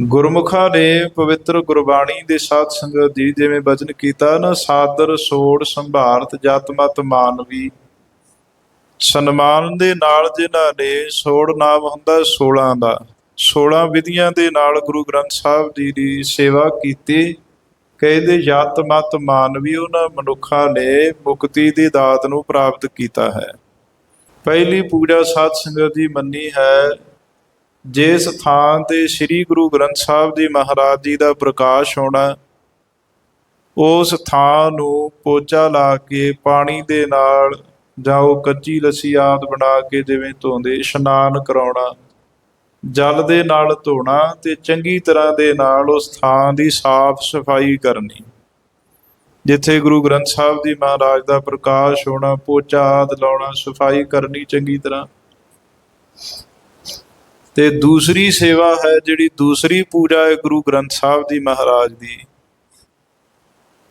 ਗੁਰਮੁਖਾਂ ਨੇ ਪਵਿੱਤਰ ਗੁਰਬਾਣੀ ਦੇ ਸਾਧ ਸੰਗਤ ਜੀ ਜਿਵੇਂ ਬਚਨ ਕੀਤਾ, ਨਾ ਸਾਦਰ ਸੋੜ ਸੰਭਾਰਤ ਜਤ ਮਤ ਮਾਨਵੀ ਸਨਮਾਨ ਦੇ ਨਾਲ ਜਿਨ੍ਹਾਂ ਨੇ ਸੋੜ ਨਾਮ ਹੁੰਦਾ 16 ਦਾ 16 ਵਿਧੀਆਂ ਦੇ ਨਾਲ ਗੁਰੂ ਗ੍ਰੰਥ ਸਾਹਿਬ ਜੀ ਦੀ ਸੇਵਾ ਕੀਤੀ। ਕਹਿੰਦੇ ਜਤ ਮਤ ਮਾਨਵੀ ਉਹਨਾਂ ਮਨੁੱਖਾਂ ਨੇ ਮੁਕਤੀ ਦੀ ਦਾਤ ਨੂੰ ਪ੍ਰਾਪਤ ਕੀਤਾ ਹੈ। ਪਹਿਲੀ ਪੂਜਾ ਸਾਧ ਸੰਗਤ ਦੀ ਮੰਨੀ ਹੈ ਜਿਸ ਥਾਂ ਤੇ ਸ੍ਰੀ ਗੁਰੂ ਗ੍ਰੰਥ ਸਾਹਿਬ ਜੀ ਮਹਾਰਾਜ ਜੀ ਦਾ ਪ੍ਰਕਾਸ਼ ਹੋਣਾ, ਉਸ ਥਾਂ ਨੂੰ ਪੋਚਾ ਲਾ ਕੇ ਪਾਣੀ ਦੇ ਨਾਲ ਜਾਂ ਉਹ ਕੱਚੀ ਲੱਸੀ ਆਦ ਬਣਾ ਕੇ ਜਿਵੇਂ ਧੋਂਦੇ, ਇਸ਼ਨਾਨ ਕਰਾਉਣਾ, ਜਲ ਦੇ ਨਾਲ ਧੋਣਾ ਤੇ ਚੰਗੀ ਤਰ੍ਹਾਂ ਦੇ ਨਾਲ ਉਸ ਥਾਂ ਦੀ ਸਾਫ਼ ਸਫ਼ਾਈ ਕਰਨੀ। ਜਿੱਥੇ ਗੁਰੂ ਗ੍ਰੰਥ ਸਾਹਿਬ ਜੀ ਮਹਾਰਾਜ ਦਾ ਪ੍ਰਕਾਸ਼ ਹੋਣਾ, ਪੋਚਾ ਆਦ ਲਾਉਣਾ, ਸਫ਼ਾਈ ਕਰਨੀ ਚੰਗੀ ਤਰ੍ਹਾਂ। ਤੇ ਦੂਸਰੀ ਸੇਵਾ ਹੈ ਜਿਹੜੀ ਦੂਸਰੀ ਪੂਜਾ ਹੈ ਗੁਰੂ ਗ੍ਰੰਥ ਸਾਹਿਬ ਜੀ ਮਹਾਰਾਜ ਦੀ।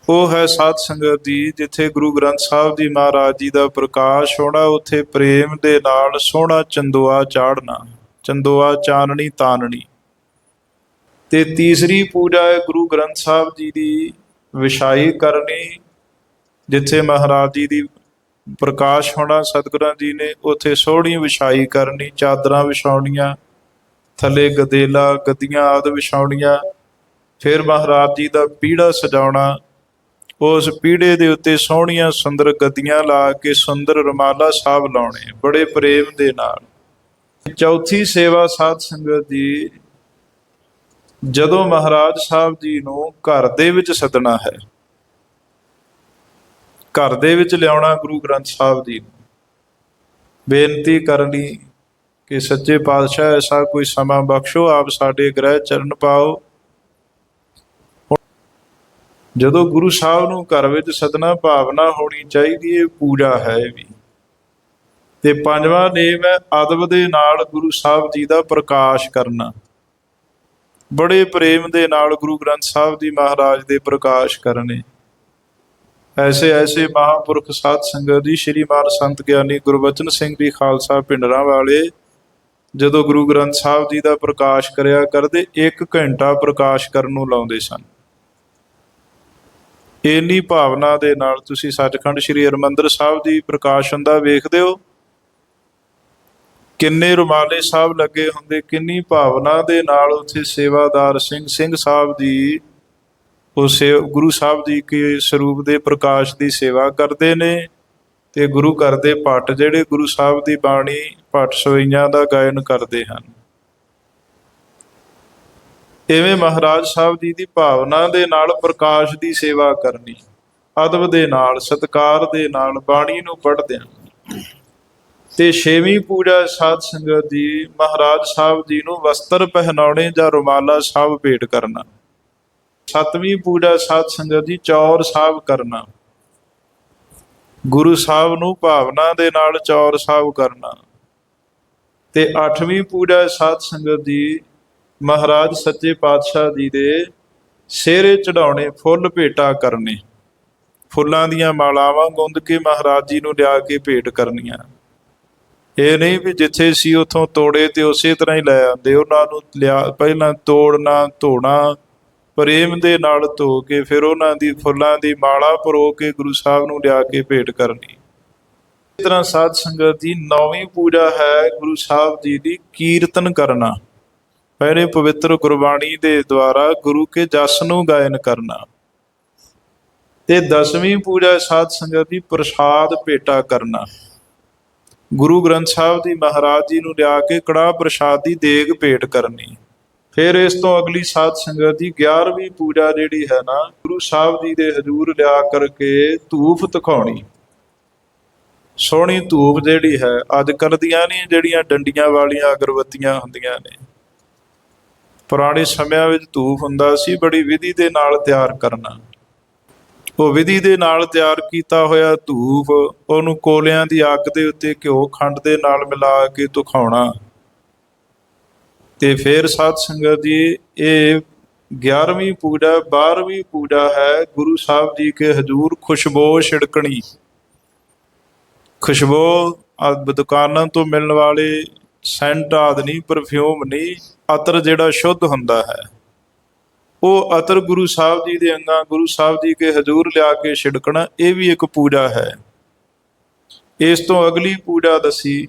ਉਹ ਹੈ ਸਾਧ ਸੰਗਤ ਦੀ ਜਿੱਥੇ ਗੁਰੂ ਗ੍ਰੰਥ ਸਾਹਿਬ ਜੀ ਮਹਾਰਾਜ ਜੀ ਦਾ ਪ੍ਰਕਾਸ਼ ਹੋਣਾ, ਉੱਥੇ ਪ੍ਰੇਮ ਦੇ ਨਾਲ ਸੋਹਣਾ ਚੰਦੋਆ ਚਾੜਨਾ, ਚੰਦੋਆ ਚਾਨਣੀ ਤਾਨਣੀ। ਤੇ ਤੀਸਰੀ ਪੂਜਾ ਹੈ ਗੁਰੂ ਗ੍ਰੰਥ ਸਾਹਿਬ ਜੀ ਦੀ ਵਿਛਾਈ ਕਰਨੀ, ਜਿੱਥੇ ਮਹਾਰਾਜ ਜੀ ਦੀ ਪ੍ਰਕਾਸ਼ ਹੋਣਾ, ਸਤਿਗੁਰਾਂ ਜੀ ਨੇ ਉੱਥੇ ਸੋਹਣੀ ਵਿਛਾਈ ਕਰਨੀ, ਚਾਦਰਾਂ ਵਿਛਾਉਣੀਆਂ ਥੱਲੇ ਗਦੇਲਾ ਗੱਦੀਆਂ ਆਦਿ ਵਿਛਾਉਣੀਆਂ। ਫਿਰ ਮਹਾਰਾਜ ਜੀ ਦਾ ਪੀੜਾ ਸਜਾਉਣਾ। ਉਸ ਪੀੜੇ ਦੇ ਉੱਤੇ ਸੋਹਣੀਆਂ ਸੁੰਦਰ ਗੱਦੀਆਂ ਲਾ ਕੇ ਸੁੰਦਰ ਰਮਾਲਾ ਸਾਹਿਬ ਲਾਉਣੇ, ਬੜੇ ਪ੍ਰੇਮ ਦੇ ਨਾਲ। ਚੌਥੀ ਸੇਵਾ ਸਾਧ ਸੰਗਤ ਦੀ ਜਦੋਂ ਮਹਾਰਾਜ ਸਾਹਿਬ ਜੀ ਨੂੰ ਘਰ ਦੇ ਵਿੱਚ ਸੱਦਣਾ ਹੈ, ਘਰ ਦੇ ਵਿੱਚ ਲਿਆਉਣਾ ਗੁਰੂ ਗ੍ਰੰਥ ਸਾਹਿਬ ਜੀ ਨੂੰ, ਬੇਨਤੀ ਕਰਨੀ ਕਿ ਸੱਚੇ ਪਾਤਸ਼ਾਹ ਐਸਾ ਕੋਈ ਸਮਾਂ ਬਖਸ਼ੋ, ਆਪ ਸਾਡੇ ਗ੍ਰਹਿ ਚਰਨ ਪਾਓ। ਜਦੋਂ ਗੁਰੂ ਸਾਹਿਬ ਨੂੰ ਘਰ ਵਿੱਚ ਸਦਨਾ ਭਾਵਨਾ ਹੋਣੀ ਚਾਹੀਦੀ ਹੈ ਪੂਜਾ ਹੈ ਵੀ। ਤੇ ਪੰਜਵਾਂ ਨੇਮ ਹੈ, ਅਦਬ ਦੇ ਨਾਲ ਗੁਰੂ ਸਾਹਿਬ ਜੀ ਦਾ ਪ੍ਰਕਾਸ਼ ਕਰਨਾ। ਬੜੇ ਪ੍ਰੇਮ ਦੇ ਨਾਲ ਗੁਰੂ ਗ੍ਰੰਥ ਸਾਹਿਬ ਜੀ ਮਹਾਰਾਜ ਦੇ ਪ੍ਰਕਾਸ਼ ਕਰਨੇ। ਐਸੇ ਐਸੇ ਮਹਾਂਪੁਰਖ ਸਾਧ ਸੰਗਤ ਜੀ ਸ਼੍ਰੀਮਾਨ ਸੰਤ ਗਿਆਨੀ ਗੁਰਬਚਨ ਸਿੰਘ ਜੀ, ਖਾਲਸਾ ਪਿੰਡਰਾਂ ਵਾਲੇ ਜਦੋਂ ਗੁਰੂ ਗ੍ਰੰਥ ਸਾਹਿਬ ਜੀ ਦਾ ਪ੍ਰਕਾਸ਼ ਕਰਿਆ ਕਰਦੇ 1 ਘੰਟਾ ਪ੍ਰਕਾਸ਼ ਕਰਨ ਨੂੰ ਲਾਉਂਦੇ ਸਨ। ਇੰਨੀ ਭਾਵਨਾ ਦੇ ਨਾਲ ਤੁਸੀਂ ਸੱਚਖੰਡ ਸ੍ਰੀ ਹਰਿਮੰਦਰ ਸਾਹਿਬ ਦੀ ਪ੍ਰਕਾਸ਼ ਹੁੰਦਾ ਵੇਖਦੇ ਹੋ। ਕਿੰਨੇ ਰੁਮਾਲੇ ਸਾਹਿਬ ਲੱਗੇ ਹੁੰਦੇ, ਕਿੰਨੀ ਭਾਵਨਾ ਦੇ ਨਾਲ ਉੱਥੇ ਸੇਵਾਦਾਰ ਸਿੰਘ ਸਿੰਘ ਸਾਹਿਬ ਦੀ, ਉਹ ਗੁਰੂ ਸਾਹਿਬ ਜੀ ਕੇ ਸਰੂਪ ਦੇ ਪ੍ਰਕਾਸ਼ ਦੀ ਸੇਵਾ ਕਰਦੇ ਨੇ। ਤੇ ਗੁਰੂ ਘਰ ਦੇ ਭੱਟ ਜਿਹੜੇ ਗੁਰੂ ਸਾਹਿਬ ਦੀ ਬਾਣੀ ਭੱਟ ਸਵਈਆਂ ਦਾ ਗਾਇਨ ਕਰਦੇ ਹਨ। ਐਵੇਂ ਮਹਾਰਾਜ ਸਾਹਿਬ ਜੀ ਦੀ ਭਾਵਨਾ ਦੇ ਨਾਲ ਪ੍ਰਕਾਸ਼ ਦੀ ਸੇਵਾ ਕਰਨੀ, ਅਦਬ ਦੇ ਨਾਲ, ਸਤਕਾਰ ਦੇ ਨਾਲ ਬਾਣੀ ਨੂੰ ਪੜ੍ਹਦਿਆਂ। ਤੇ ਛੇਵੀਂ ਪੂਜਾ ਸਾਧ ਸੰਗਤ ਦੀ ਮਹਾਰਾਜ ਸਾਹਿਬ ਜੀ ਨੂੰ ਵਸਤਰ ਪਹਿਨਾਉਣੇ ਜਾਂ ਰੁਮਾਲਾ ਸਾਹਿਬ ਭੇਟ ਕਰਨਾ। ਸੱਤਵੀਂ ਪੂਜਾ ਸਾਧ ਸੰਗਤ ਦੀ ਚੌਰ ਸਾਹਿਬ ਕਰਨਾ। ਗੁਰੂ ਸਾਹਿਬ ਨੂੰ ਭਾਵਨਾ ਦੇ ਨਾਲ ਚੌਰ ਸਾਹਿਬ ਕਰਨਾ। ਤੇ ਅੱਠਵੀਂ ਪੂਜਾ ਸਾਧ ਸੰਗਤ ਦੀ ਮਹਾਰਾਜ ਸੱਚੇ ਪਾਤਸ਼ਾਹ ਜੀ ਦੇ ਸਿਹਰੇ ਚੜਾਉਣੇ ਫੁੱਲ ਭੇਟਾ ਕਰਨੇ। ਫੁੱਲਾਂ ਦੀਆਂ ਮਾਲਾਵਾਂ ਗੁੰਦ ਕੇ ਮਹਾਰਾਜ ਜੀ ਨੂੰ ਲਿਆ ਕੇ ਭੇਟ ਕਰਨੀਆਂ। ਇਹ ਨਹੀਂ ਵੀ ਜਿੱਥੇ ਸੀ ਉਥੋਂ ਤੋੜੇ ਤੇ ਉਸੇ ਤਰ੍ਹਾਂ ਹੀ ਲੈ ਆਉਂਦੇ। ਉਹਨਾਂ ਨੂੰ ਲਿਆ, ਪਹਿਲਾਂ ਤੋੜਨਾ, ਧੋਣਾ ਪ੍ਰੇਮ ਦੇ ਨਾਲ ਧੋ ਕੇ ਫਿਰ ਉਹਨਾਂ ਦੀ ਫੁੱਲਾਂ ਦੀ ਮਾਲਾ ਪਰੋ ਕੇ ਗੁਰੂ ਸਾਹਿਬ ਨੂੰ ਲਿਆ ਕੇ ਭੇਟ ਕਰਨੀ ਇਸ ਤਰ੍ਹਾਂ ਸਾਧ ਸੰਗਤ ਦੀ ਨੌਵੀਂ ਪੂਜਾ ਹੈ ਗੁਰੂ ਸਾਹਿਬ ਜੀ ਦੀ ਕੀਰਤਨ ਕਰਨਾ। ਪਹਿਲੇ ਪਵਿੱਤਰ ਗੁਰਬਾਣੀ ਦੇ ਦੁਆਰਾ ਗੁਰੂ ਕੇ ਜਸ ਨੂੰ ਗਾਇਨ ਕਰਨਾ। ਤੇ ਦਸਵੀਂ ਪੂਜਾ ਸਾਧ ਸੰਗਤ ਦੀ ਪ੍ਰਸਾਦ ਭੇਟਾ ਕਰਨਾ। ਗੁਰੂ ਗ੍ਰੰਥ ਸਾਹਿਬ ਦੀ ਮਹਾਰਾਜ ਜੀ ਨੂੰ ਲਿਆ ਕੇ ਕੜਾ ਪ੍ਰਸਾਦ ਦੀ ਦੇਗ ਭੇਟ ਕਰਨੀ। ਫਿਰ ਇਸ ਤੋਂ ਅਗਲੀ ਸਾਧ ਸੰਗਤ ਦੀ 11ਵੀਂ ਪੂਜਾ ਜਿਹੜੀ ਹੈ ਨਾ, ਗੁਰੂ ਸਾਹਿਬ ਜੀ ਦੇ ਹਜ਼ੂਰ ਲਿਆ ਕਰਕੇ ਧੂਫ ਤਖਾਉਣੀ। ਸੋਹਣੀ ਧੂਪ ਜਿਹੜੀ ਹੈ, ਅੱਜ ਕੱਲ੍ਹ ਦੀਆਂ ਨਹੀਂ ਜਿਹੜੀਆਂ ਡੰਡੀਆਂ ਵਾਲੀਆਂ ਅਗਰਬੱਤੀਆਂ ਹੁੰਦੀਆਂ ਨੇ। ਪੁਰਾਣੇ ਸਮਿਆਂ ਵਿੱਚ ਧੂਪ ਹੁੰਦਾ ਸੀ, ਬੜੀ ਵਿਧੀ ਦੇ ਨਾਲ ਤਿਆਰ ਕਰਨਾ। ਉਹ ਵਿਧੀ ਦੇ ਨਾਲ ਤਿਆਰ ਕੀਤਾ ਹੋਇਆ ਧੂਪ ਉਹਨੂੰ ਕੋਲਿਆਂ ਦੀ ਅੱਗ ਦੇ ਉੱਤੇ ਘਿਓ ਖੰਡ ਦੇ ਨਾਲ ਮਿਲਾ ਕੇ ਧੁਖਾਉਣਾ ਤੇ ਫਿਰ ਸਾਧ ਸੰਗਤ ਜੀ, ਇਹ 11ਵੀਂ ਪੂਜਾ 12ਵੀਂ ਪੂਜਾ ਹੈ, ਗੁਰੂ ਸਾਹਿਬ ਜੀ ਕੇ ਹਜ਼ੂਰ ਖੁਸ਼ਬੋ ਛਿੜਕਣੀ। ਖੁਸ਼ਬੋ ਆ ਦੁਕਾਨਾਂ ਤੋਂ ਮਿਲਣ ਵਾਲੇ ਸੈਂਟ ਆਦਿ ਨਹੀਂ ਪਰਫਿਊਮ ਨਹੀਂ, ਅਤਰ ਜਿਹੜਾ ਸ਼ੁੱਧ ਹੁੰਦਾ ਹੈ, ਉਹ ਅਤਰ ਗੁਰੂ ਸਾਹਿਬ ਜੀ ਦੇ ਅੰਗਾਂ, ਗੁਰੂ ਸਾਹਿਬ ਜੀ ਕੇ ਹਜ਼ੂਰ ਲਿਆ ਕੇ ਛਿੜਕਣਾ, ਇਹ ਵੀ ਇੱਕ ਪੂਜਾ ਹੈ। ਇਸ ਤੋਂ ਅਗਲੀ ਪੂਜਾ ਦਸੀ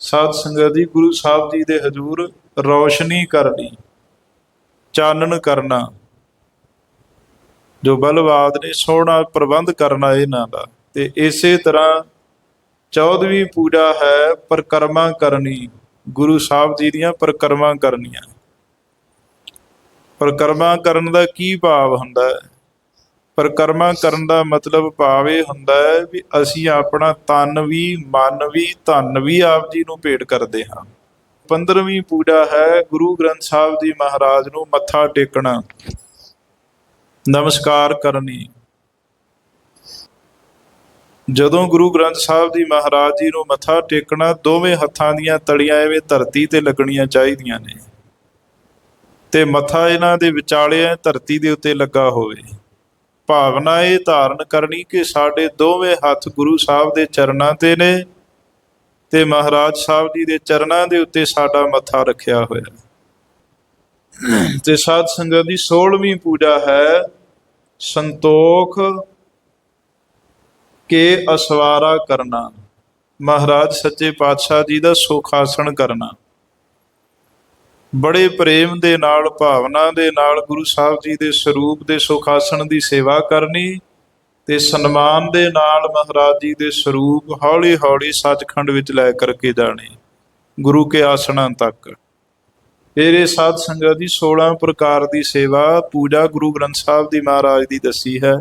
ਸਾਧ ਸੰਗਤ ਜੀ, ਗੁਰੂ ਸਾਹਿਬ ਜੀ ਦੇ ਹਜ਼ੂਰ ਰੌਸ਼ਨੀ ਕਰਨੀ, ਚਾਨਣ ਕਰਨਾ, ਜੋ ਬਲਵਾਦ ਨੇ ਸੋਹਣਾ ਪ੍ਰਬੰਧ ਕਰਨਾ ਇਹਨਾਂ ਦਾ, ਤੇ ਇਸੇ ਤਰ੍ਹਾਂ 14ਵੀਂ ਪੂਜਾ ਹੈ ਪ੍ਰਕਰਮਾ ਕਰਨੀ, ਗੁਰੂ ਸਾਹਿਬ ਜੀ ਦੀਆਂ ਪ੍ਰਕਰਮਾ ਕਰਨੀਆਂ। ਪ੍ਰਕਰਮਾ ਕਰਨ ਦਾ ਕੀ ਭਾਵ ਹੁੰਦਾ ਹੈ? ਪ੍ਰਕਰਮਾ ਕਰਨ ਦਾ ਮਤਲਬ ਭਾਵ ਇਹ ਹੁੰਦਾ ਹੈ ਵੀ ਅਸੀਂ ਆਪਣਾ ਤਨ ਵੀ, ਮਨ ਵੀ, ਧਨ ਵੀ ਆਪ ਜੀ ਨੂੰ ਭੇਟ ਕਰਦੇ ਹਾਂ। 15ਵੀਂ ਪੂਜਾ ਹੈ, ਗੁਰੂ ਗ੍ਰੰਥ ਸਾਹਿਬ ਜੀ ਮਹਾਰਾਜ ਨੂੰ ਮੱਥਾ ਟੇਕਣਾ। ਨਮਸਕਾਰ ਕਰਨੀ। ਜਦੋਂ ਗੁਰੂ ਗ੍ਰੰਥ ਸਾਹਿਬ ਜੀ ਮਹਾਰਾਜ ਜੀ ਨੂੰ ਮੱਥਾ ਟੇਕਣਾ, ਦੋਵੇਂ ਹੱਥਾਂ ਦੀਆਂ ਤਲੀਆਂ ਐਵੇਂ ਧਰਤੀ ਤੇ ਲੱਗਣੀਆਂ ਚਾਹੀਦੀਆਂ ਨੇ। ਤੇ ਮੱਥਾ ਇਹਨਾਂ ਦੇ ਵਿਚਾਲੇ ਧਰਤੀ ਦੇ ਉੱਤੇ ਲੱਗਾ ਹੋਵੇ। ਭਾਵਨਾ ਇਹ ਧਾਰਨ ਕਰਨੀ ਕਿ ਸਾਡੇ ਦੋਵੇਂ ਹੱਥ ਗੁਰੂ ਸਾਹਿਬ ਦੇ ਚਰਨਾਂ ਤੇ ਨੇ ਤੇ ਮਹਾਰਾਜ ਸਾਹਿਬ ਜੀ ਦੇ ਚਰਨਾਂ ਦੇ ਉੱਤੇ ਸਾਡਾ ਮੱਥਾ ਰੱਖਿਆ ਹੋਇਆ ਤੇ ਸਾਧ ਸੰਗਤ ਦੀ 16ਵੀਂ ਪੂਜਾ ਹੈ ਸੰਤੋਖ ਕੇ ਅਸਵਾਰਾ ਕਰਨਾ। ਮਹਾਰਾਜ ਸੱਚੇ ਪਾਤਸ਼ਾਹ ਜੀ ਦਾ ਸੁਖਾਸਣ ਕਰਨਾ। ਬੜੇ ਪ੍ਰੇਮ ਦੇ ਨਾਲ, ਭਾਵਨਾ ਦੇ ਨਾਲ ਗੁਰੂ ਸਾਹਿਬ ਜੀ ਦੇ ਸਰੂਪ ਦੇ ਸੁਖ ਆਸਣ ਦੀ ਸੇਵਾ ਕਰਨੀ ਤੇ ਸਨਮਾਨ ਦੇ ਨਾਲ ਮਹਾਰਾਜ ਜੀ ਦੇ ਸਰੂਪ ਹੌਲੀ ਹੌਲੀ ਸੱਚਖੰਡ ਵਿੱਚ ਲੈ ਕਰਕੇ ਜਾਣੇ, ਗੁਰੂ ਕੇ ਆਸਣਾਂ ਤੱਕ। ਫਿਰ ਇਹ ਸਾਧ ਸੰਗਤ ਦੀ 16 ਪ੍ਰਕਾਰ ਦੀ ਸੇਵਾ, ਪੂਜਾ ਗੁਰੂ ਗ੍ਰੰਥ ਸਾਹਿਬ ਦੀ ਮਹਾਰਾਜ ਦੀ ਦੱਸੀ ਹੈ।